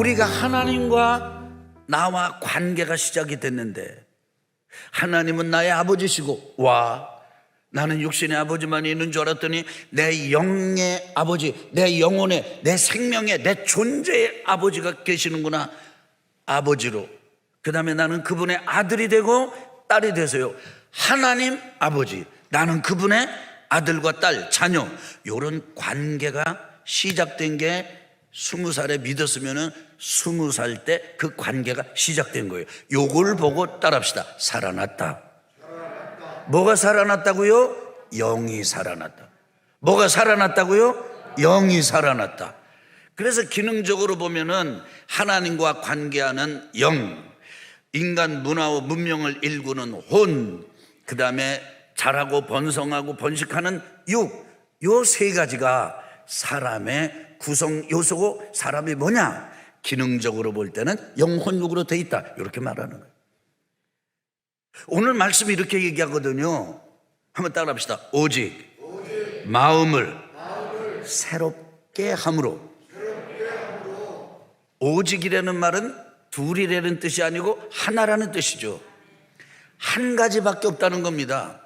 우리가 하나님과 나와 관계가 시작이 됐는데 하나님은 나의 아버지시고 와 나는 육신의 아버지만 있는 줄 알았더니 내 영의 아버지, 내 영혼의, 내 생명의, 내 존재의 아버지가 계시는구나. 아버지로. 그 다음에 나는 그분의 아들이 되고 딸이 되세요. 하나님 아버지. 나는 그분의 아들과 딸, 자녀. 요런 관계가 시작된 게 스무 살에 믿었으면은 스무 살 때 그 관계가 시작된 거예요. 요걸 보고 따라합시다. 살아났다. 뭐가 살아났다고요? 영이 살아났다. 뭐가 살아났다고요? 영이 살아났다. 그래서 기능적으로 보면은 하나님과 관계하는 영, 인간 문화와 문명을 일구는 혼, 그 다음에 자라고 번성하고 번식하는 육, 요 세 가지가 사람의 구성 요소고 사람이 뭐냐? 기능적으로 볼 때는 영혼육으로 돼 있다. 이렇게 말하는 거예요. 오늘 말씀이 이렇게 얘기하거든요. 한번 따라합시다. 오직, 마음을, 새롭게 함으로. 오직이라는 말은 둘이라는 뜻이 아니고 하나라는 뜻이죠. 한 가지밖에 없다는 겁니다.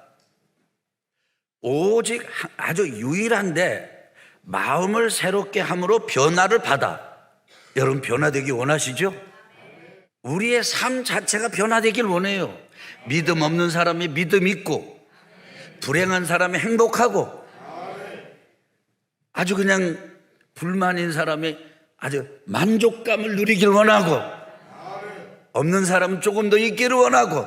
오직 한- 아주 유일한데 마음을 새롭게 함으로 변화를 받아. 여러분 변화되기 원하시죠? 우리의 삶 자체가 변화되길 원해요. 믿음 없는 사람이 믿음 있고, 불행한 사람이 행복하고, 아주 그냥 불만인 사람이 아주 만족감을 누리길 원하고, 없는 사람은 조금 더 있기를 원하고,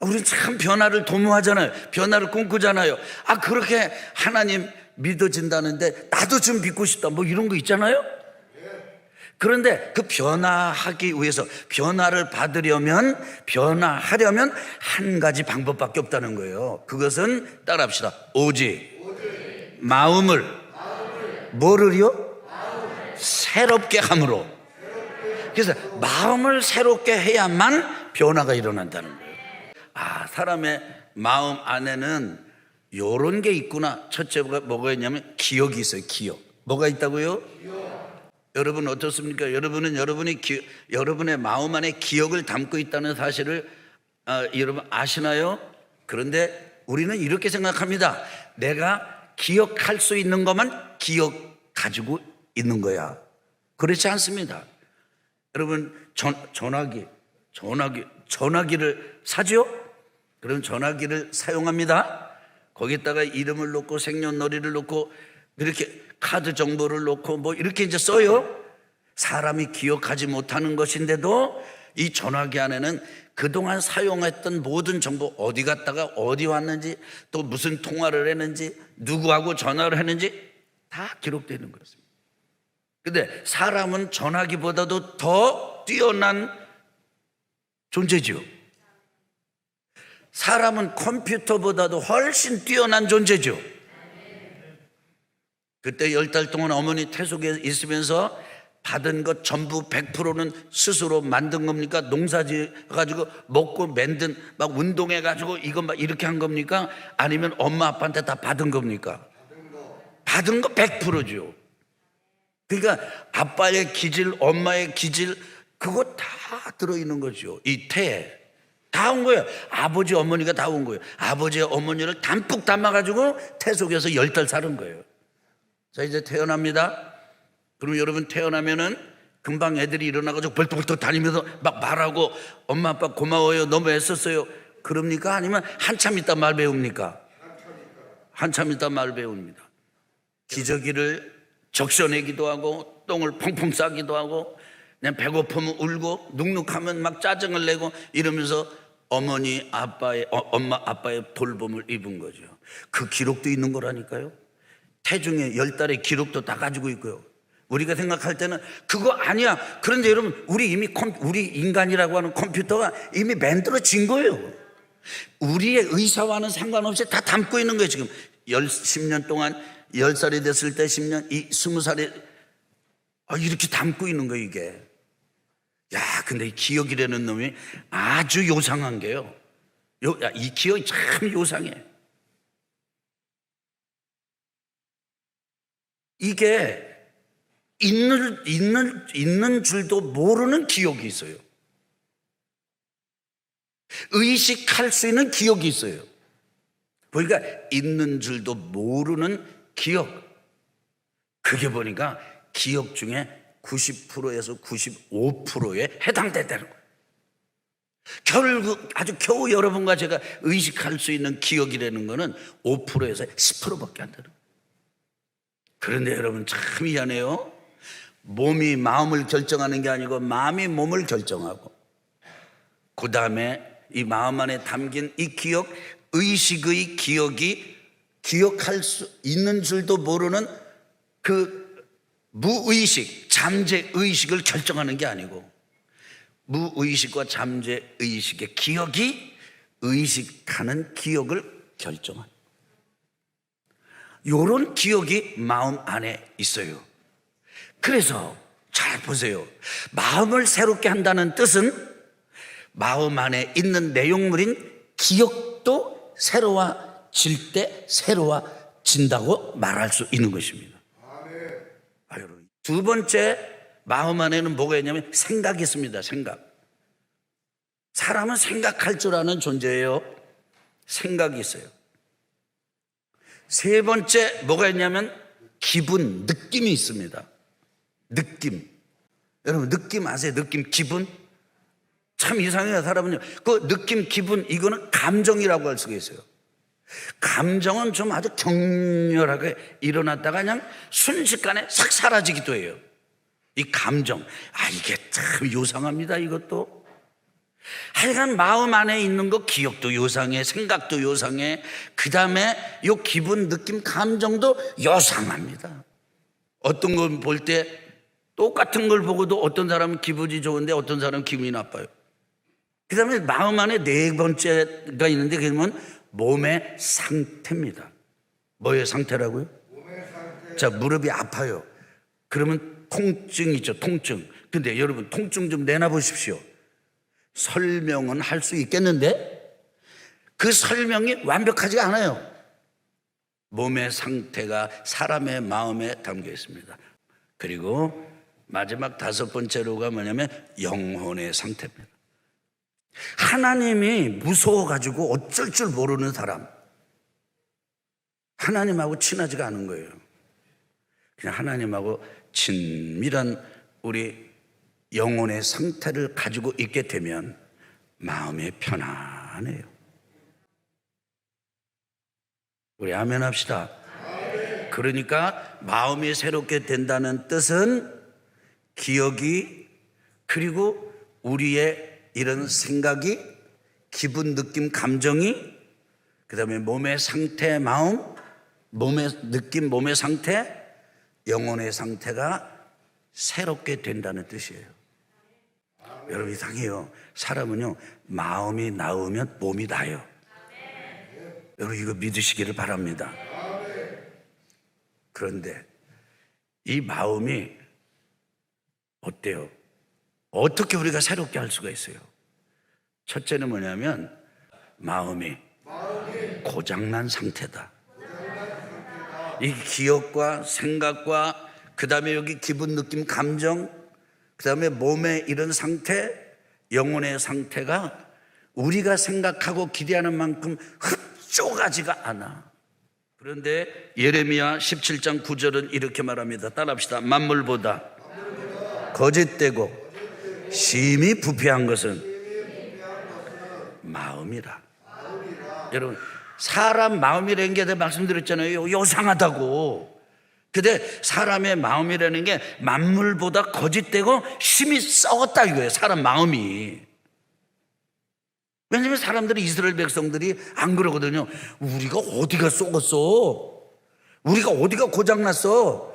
우리 참 변화를 도모하잖아요. 변화를 꿈꾸잖아요. 아, 그렇게 하나님 믿어진다는데 나도 좀 믿고 싶다. 뭐 이런 거 있잖아요. 그런데 그 변화하기 위해서 변화를 받으려면 변화하려면 한 가지 방법밖에 없다는 거예요. 그것은 따라합시다. 오직 마음을 뭐를요? 새롭게 함으로. 그래서 마음을 새롭게 해야만 변화가 일어난다는 거예요. 아, 사람의 마음 안에는 요런 게 있구나. 첫째가 뭐가 있냐면 기억이 있어요. 기억. 뭐가 있다고요? 여러분 어떻습니까? 여러분은 여러분이 기, 여러분의 마음 안에 기억을 담고 있다는 사실을 아, 여러분 아시나요? 그런데 우리는 이렇게 생각합니다. 내가 기억할 수 있는 것만 기억 가지고 있는 거야. 그렇지 않습니다. 여러분 전, 전화기, 전화기, 전화기를 사죠? 그럼 전화기를 사용합니다. 거기다가 이름을 넣고 생년월일을 넣고 이렇게 카드 정보를 넣고 뭐 이렇게 이제 써요. 사람이 기억하지 못하는 것인데도 이 전화기 안에는 그동안 사용했던 모든 정보 어디 갔다가 어디 왔는지 또 무슨 통화를 했는지 누구하고 전화를 했는지 다 기록되는 것입니다. 근데 사람은 전화기보다도 더 뛰어난 존재지요. 사람은 컴퓨터보다도 훨씬 뛰어난 존재죠. 그때 열 달 동안 어머니 태속에 있으면서 받은 것 전부 100%는 스스로 만든 겁니까? 농사지 가지고 먹고 만든 막 운동해 가지고 이거 막 이렇게 한 겁니까? 아니면 엄마 아빠한테 다 받은 겁니까? 받은 거 100%죠. 그러니까 아빠의 기질, 엄마의 기질 그거 다 들어 있는 거죠. 이 태. 다 온 거예요. 아버지, 어머니가 다 온 거예요. 아버지의 어머니를 담뿍 담아가지고 태속에서 열달 사는 거예요. 자, 이제 태어납니다. 그럼 여러분 태어나면은 금방 애들이 일어나가지고 벌떡벌떡 다니면서 막 말하고 엄마, 아빠 고마워요. 너무 애썼어요. 그럽니까? 아니면 한참 있다 말 배웁니까? 한참 있다 말 배웁니다. 기저귀를 적셔내기도 하고 똥을 펑펑 싸기도 하고 그냥 배고프면 울고 눅눅하면 막 짜증을 내고 이러면서 어머니 아빠의 어, 엄마 아빠의 돌봄을 입은 거죠. 그 기록도 있는 거라니까요. 태중에 열 달의 기록도 다 가지고 있고요. 우리가 생각할 때는 그거 아니야. 그런데 여러분 우리 이미 컴, 우리 인간이라고 하는 컴퓨터가 이미 만들어진 거예요. 우리의 의사와는 상관없이 다 담고 있는 거예요. 지금 열, 10년 동안 10살이 됐을 때 10년, 이 20살이 아, 이렇게 담고 있는 거예요, 이게. 야, 근데 이 기억이라는 놈이 아주 요상한 게요. 요, 야, 이 기억이 참 요상해. 이게 있는, 있는, 있는 줄도 모르는 기억이 있어요. 의식할 수 있는 기억이 있어요. 보니까 있는 줄도 모르는 기억. 그게 보니까 기억 중에 90%에서 95%에 해당된다는 거예요. 결국 아주 겨우 여러분과 제가 의식할 수 있는 기억이라는 거는 5%에서 10%밖에 안 되는 거예요. 그런데 여러분 참 미안해요. 몸이 마음을 결정하는 게 아니고 마음이 몸을 결정하고 그 다음에 이 마음 안에 담긴 이 기억, 의식의 기억이 기억할 수 있는 줄도 모르는 그 무의식, 잠재의식을 결정하는 게 아니고 무의식과 잠재의식의 기억이 의식하는 기억을 결정한 요런 기억이 마음 안에 있어요. 그래서 잘 보세요. 마음을 새롭게 한다는 뜻은 마음 안에 있는 내용물인 기억도 새로워질 때 새로워진다고 말할 수 있는 것입니다. 두 번째 마음 안에는 뭐가 있냐면 생각이 있습니다. 생각. 사람은 생각할 줄 아는 존재예요. 생각이 있어요. 세 번째 뭐가 있냐면 기분, 느낌이 있습니다. 느낌. 여러분 느낌 아세요? 느낌, 기분? 참 이상해요, 사람은요. 그 느낌, 기분, 이거는 감정이라고 할 수가 있어요. 감정은 좀 아주 격렬하게 일어났다가 그냥 순식간에 싹 사라지기도 해요. 이 감정. 아, 이게 참 요상합니다, 이것도. 하여간 마음 안에 있는 거 기억도 요상해, 생각도 요상해, 그 다음에 요 기분, 느낌, 감정도 요상합니다. 어떤 걸 볼 때 똑같은 걸 보고도 어떤 사람은 기분이 좋은데 어떤 사람은 기분이 나빠요. 그 다음에 마음 안에 네 번째가 있는데 그러면 몸의 상태입니다. 뭐의 상태라고요? 자, 무릎이 아파요. 그러면 통증 있죠, 통증. 근데 여러분, 통증 좀 내놔보십시오. 설명은 할 수 있겠는데 그 설명이 완벽하지 않아요. 몸의 상태가 사람의 마음에 담겨 있습니다. 그리고 마지막 다섯 번째로가 뭐냐면 영혼의 상태입니다. 하나님이 무서워가지고 어쩔 줄 모르는 사람. 하나님하고 친하지가 않은 거예요. 그냥 하나님하고 친밀한 우리 영혼의 상태를 가지고 있게 되면 마음이 편안해요. 우리 아멘 합시다. 그러니까 마음이 새롭게 된다는 뜻은 기억이 그리고 우리의 이런 생각이 기분, 느낌, 감정이 그 다음에 몸의 상태, 마음, 몸의 느낌, 몸의 상태, 영혼의 상태가 새롭게 된다는 뜻이에요. 여러분 이상해요. 사람은요, 마음이 나으면 몸이 나요. 여러분 이거 믿으시기를 바랍니다. 그런데 이 마음이 어때요? 어떻게 우리가 새롭게 할 수가 있어요? 첫째는 뭐냐면 마음이 고장난 상태다. 이 기억과 생각과 그 다음에 여기 기분, 느낌, 감정, 그 다음에 몸의 이런 상태, 영혼의 상태가 우리가 생각하고 기대하는 만큼 흡족하지가 않아. 그런데 예레미야 17장 9절은 이렇게 말합니다. 따라합시다. 만물보다 거짓되고 심히 부패한 것은 마음이라. 여러분, 사람 마음이라는 게 말씀드렸잖아요. 요상하다고. 근데 사람의 마음이라는 게 만물보다 거짓되고 심히 썩었다 이거예요. 사람 마음이. 왜냐면 사람들이 이스라엘 백성들이 안 그러거든요. 우리가 어디가 썩었어? 우리가 어디가 고장났어?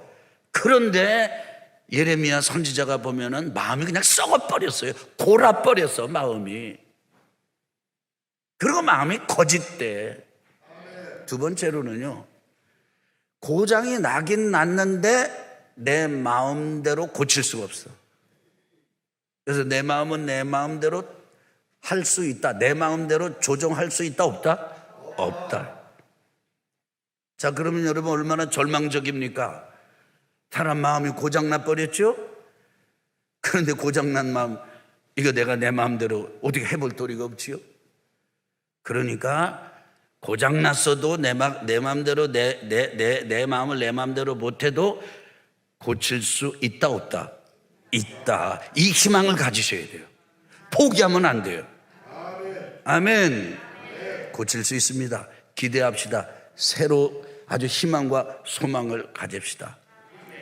그런데 예레미야 선지자가 보면은 마음이 그냥 썩어버렸어요. 골아버렸어, 마음이. 그리고 마음이 거짓대. 두 번째로는요, 고장이 나긴 났는데 내 마음대로 고칠 수가 없어. 그래서 내 마음은 내 마음대로 할 수 있다. 내 마음대로 조정할 수 있다, 없다? 없다. 자, 그러면 여러분 얼마나 절망적입니까? 사람 마음이 고장나 버렸죠? 그런데 고장난 마음, 이거 내가 내 마음대로 어떻게 해볼 도리가 없지요? 그러니까 고장났어도 내, 마, 내 마음대로 내, 내, 내, 내 마음을 내 마음대로 못해도 고칠 수 있다 없다? 있다. 이 희망을 가지셔야 돼요. 포기하면 안 돼요. 아멘. 고칠 수 있습니다. 기대합시다. 새로 아주 희망과 소망을 가집시다.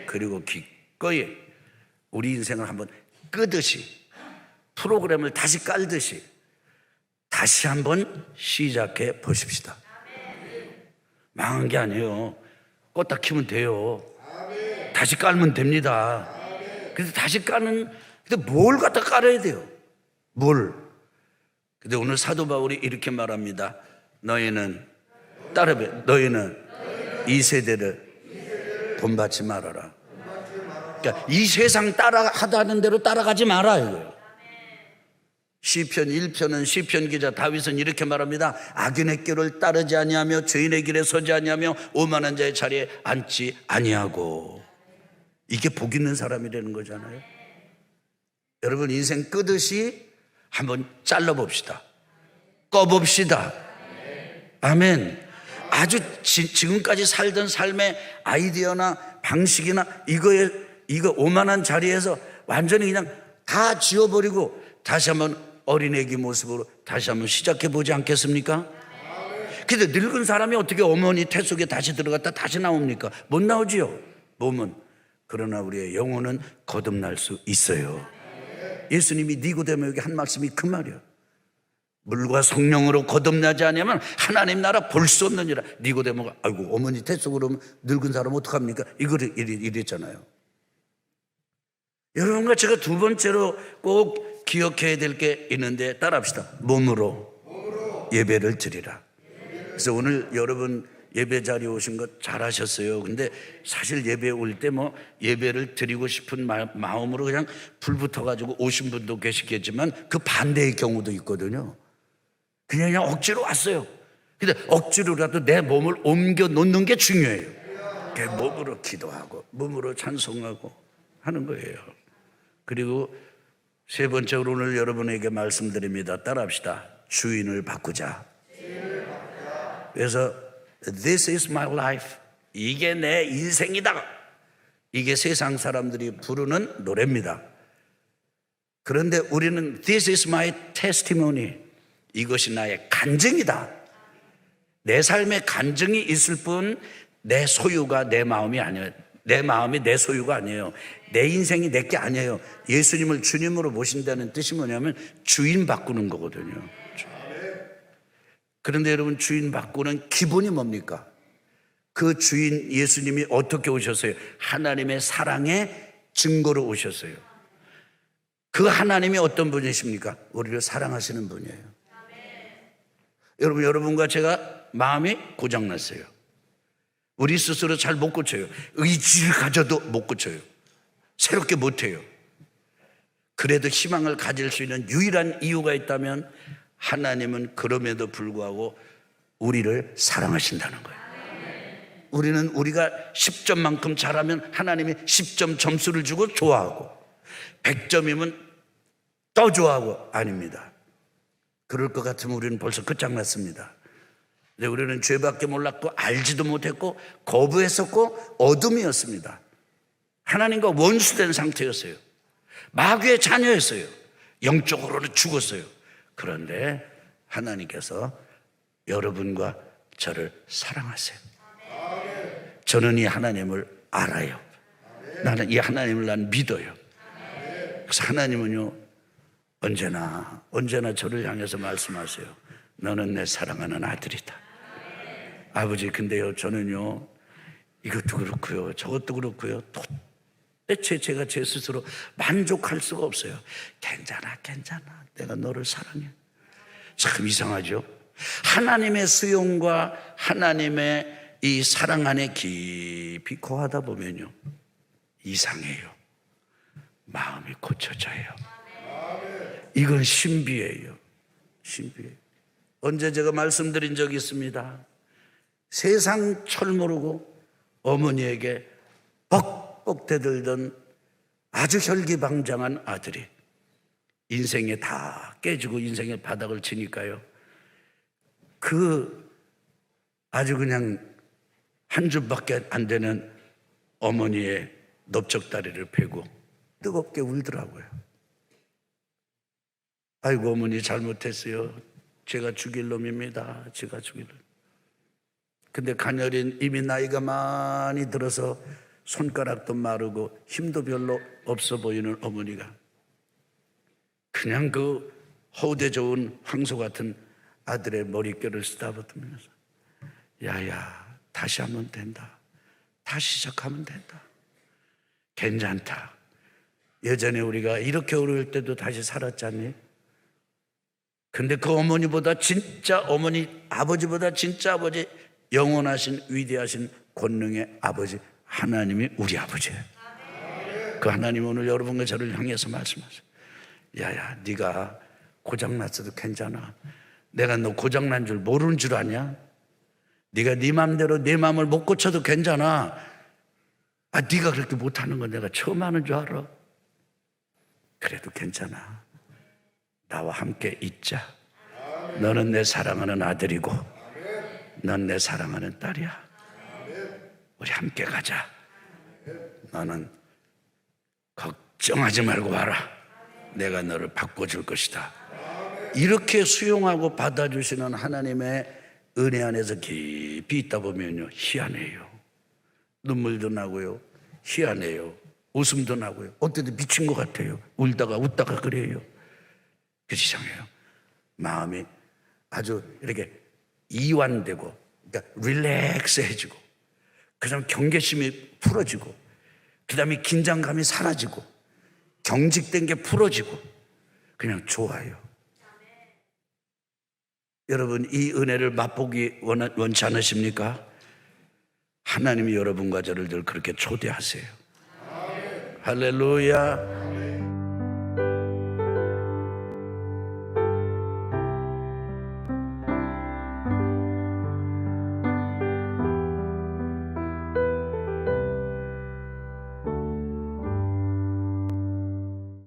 그리고 기꺼이 우리 인생을 한번 끄듯이 프로그램을 다시 깔듯이 다시 한번 시작해 보십시다. 망한 게 아니에요. 껐다 키면 돼요. 다시 깔면 됩니다. 그래서 다시 까는, 근데 뭘 갖다 깔아야 돼요? 뭘? 근데 오늘 사도 바울이 이렇게 말합니다. 너희는 따르베, 너희는 이 세대를 본받지 말아라. 그러니까 이 세상 따라 하다는 대로 따라가지 마라 이거예요. 시편 1편은 시편 기자 다윗은 이렇게 말합니다. 악인의 길을 따르지 아니하며 죄인의 길에 서지 아니하며 오만한 자의 자리에 앉지 아니하고 이게 복 있는 사람이라는 거잖아요. 여러분 인생 끄듯이 한번 잘라 봅시다. 꺼 봅시다. 아멘. 아주 지, 지금까지 살던 삶의 아이디어나 방식이나 이거에 이거 오만한 자리에서 완전히 그냥 다 지워버리고 다시 한번 어린애기 모습으로 다시 한번 시작해 보지 않겠습니까? 근데 늙은 사람이 어떻게 어머니 태 속에 다시 들어갔다 다시 나옵니까? 못 나오지요. 몸은 그러나 우리의 영혼은 거듭날 수 있어요. 예수님이 니고데모에게 한 말씀이 그 말이야. 물과 성령으로 거듭나지 않으면 하나님 나라 볼 수 없느니라. 니고데모가 아이고 어머니 태 속으로 늙은 사람 어떡합니까? 이거를 이랬잖아요. 여러분과 제가 두 번째로 꼭 기억해야 될 게 있는데 따라합시다. 몸으로, 예배를 드리라. 그래서 오늘 여러분 예배 자리에 오신 것 잘하셨어요. 근데 사실 예배 올 때 뭐 예배를 드리고 싶은 마, 마음으로 그냥 불 붙어가지고 오신 분도 계시겠지만 그 반대의 경우도 있거든요. 그냥 억지로 왔어요. 근데 억지로라도 내 몸을 옮겨 놓는 게 중요해요. 그 몸으로 기도하고 몸으로 찬송하고 하는 거예요. 그리고 세 번째로 오늘 여러분에게 말씀드립니다. 따라합시다. 주인을 바꾸자. 그래서 This is my life. 이게 내 인생이다. 이게 세상 사람들이 부르는 노래입니다. 그런데 우리는 This is my testimony. 이것이 나의 간증이다. 내 삶에 간증이 있을 뿐 내 소유가 내 마음이 아니에요. 내 마음이 내 소유가 아니에요. 내 인생이 내 게 아니에요. 예수님을 주님으로 모신다는 뜻이 뭐냐면 주인 바꾸는 거거든요. 그런데 여러분 주인 바꾸는 기본이 뭡니까? 그 주인 예수님이 어떻게 오셨어요? 하나님의 사랑의 증거로 오셨어요. 그 하나님이 어떤 분이십니까? 우리를 사랑하시는 분이에요. 여러분, 여러분과 제가 마음이 고장났어요. 우리 스스로 잘 못 고쳐요. 의지를 가져도 못 고쳐요. 새롭게 못 해요. 그래도 희망을 가질 수 있는 유일한 이유가 있다면 하나님은 그럼에도 불구하고 우리를 사랑하신다는 거예요. 우리는 우리가 10점만큼 잘하면 하나님이 10점 점수를 주고 좋아하고 100점이면 더 좋아하고 아닙니다. 그럴 것 같으면 우리는 벌써 끝장났습니다. 근데 우리는 죄밖에 몰랐고 알지도 못했고 거부했었고 어둠이었습니다. 하나님과 원수된 상태였어요. 마귀의 자녀였어요. 영적으로는 죽었어요. 그런데 하나님께서 여러분과 저를 사랑하세요. 저는 이 하나님을 알아요. 나는 이 하나님을 난 믿어요. 그래서 하나님은요, 언제나, 언제나 저를 향해서 말씀하세요. 너는 내 사랑하는 아들이다. 아버지, 근데요, 저는요, 이것도 그렇고요, 저것도 그렇고요, 도대체 제가 제 스스로 만족할 수가 없어요. 괜찮아, 괜찮아. 내가 너를 사랑해. 참 이상하죠? 하나님의 수용과 하나님의 이 사랑 안에 깊이 거하다 보면요. 이상해요. 마음이 고쳐져요. 이건 신비예요. 신비예요. 언제 제가 말씀드린 적이 있습니다. 세상 철 모르고 어머니에게 벅 뻑뻑 대들던 아주 혈기방장한 아들이 인생에 다 깨지고 인생의 바닥을 치니까요. 그 아주 그냥 한 줌밖에 안 되는 어머니의 넓적다리를 펴고 뜨겁게 울더라고요. 아이고 어머니 잘못했어요. 제가 죽일 놈입니다. 제가 죽일 놈. 근데 가녀린 이미 나이가 많이 들어서 손가락도 마르고 힘도 별로 없어 보이는 어머니가 그냥 그 허우대 좋은 황소 같은 아들의 머릿결을 쓰다붙으면서 야야 다시 하면 된다. 다시 시작하면 된다. 괜찮다. 예전에 우리가 이렇게 어려울 때도 다시 살았잖니? 근데 그 어머니보다 진짜 어머니 아버지보다 진짜 아버지 영원하신 위대하신 권능의 아버지 하나님이 우리 아버지예요. 그 하나님 오늘 여러분과 저를 향해서 말씀하세요. 야야 네가 고장났어도 괜찮아. 내가 너 고장난 줄 모르는 줄 아냐? 네가 네 맘대로 내 마음을 못 고쳐도 괜찮아. 아 네가 그렇게 못하는 건 내가 처음 하는 줄 알아. 그래도 괜찮아. 나와 함께 있자. 너는 내 사랑하는 아들이고, 넌 내 사랑하는 딸이야. 우리 함께 가자. 너는 걱정하지 말고 와라. 내가 너를 바꿔줄 것이다. 이렇게 수용하고 받아주시는 하나님의 은혜 안에서 깊이 있다 보면요. 희한해요. 눈물도 나고요. 희한해요. 웃음도 나고요. 어때도 미친 것 같아요. 울다가 웃다가 그래요. 그 이상해요. 마음이 아주 이렇게 이완되고, 그러니까 릴렉스해지고, 그 다음 경계심이 풀어지고, 그 다음에 긴장감이 사라지고, 경직된 게 풀어지고, 그냥 좋아요. 여러분, 이 은혜를 맛보기 원, 원치 않으십니까? 하나님이 여러분과 저를 늘 그렇게 초대하세요. 할렐루야.